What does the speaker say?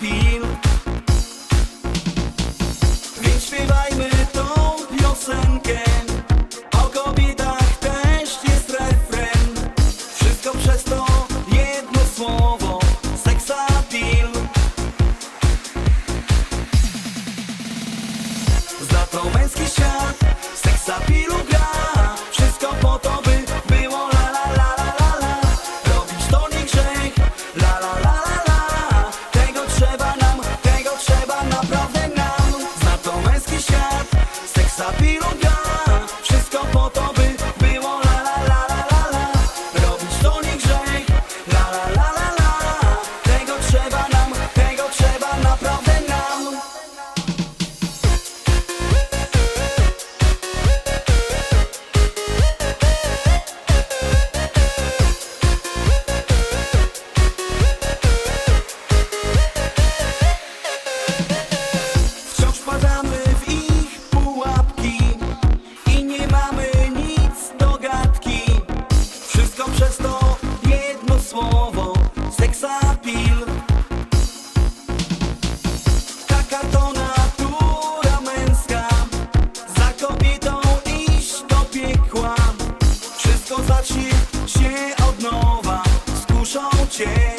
arrepio. chwil Taka to natura męska. Za kobietą iść do piekła. Wszystko zacznie się od nowa. Skuszą cię.